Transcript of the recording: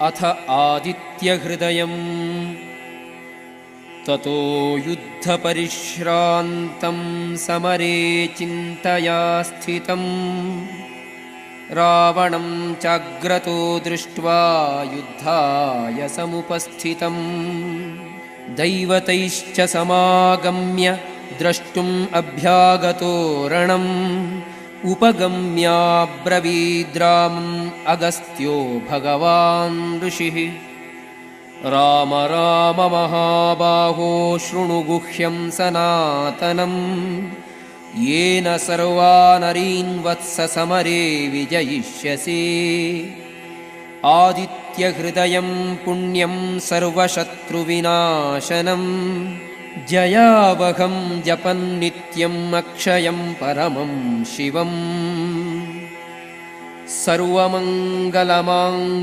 अथ आदित्यहृदयम्। ततो युद्धपरिश्रान्तं समरे चिन्तया स्थितम्। रावणं चाग्रतो दृष्ट्वा युद्धाय समुपस्थितम्। दैवतैश्च समागम्य द्रष्टुम् अभ्यागतो रणम् उपगम्याब्रवीद्रामम् अगस्त्यो भगवान् ऋषिः। राम राम महाबाहो शृणु गुह्यं सनातनम्। येन सर्वानरीन् वत्ससमरे विजयिष्यसि। आदित्यहृदयं पुण्यं सर्वशत्रुविनाशनम् जयावहं जपन्नित्यम् अक्षयं परमं शिवम् सर्वमङ्गलमाङ्गल्ये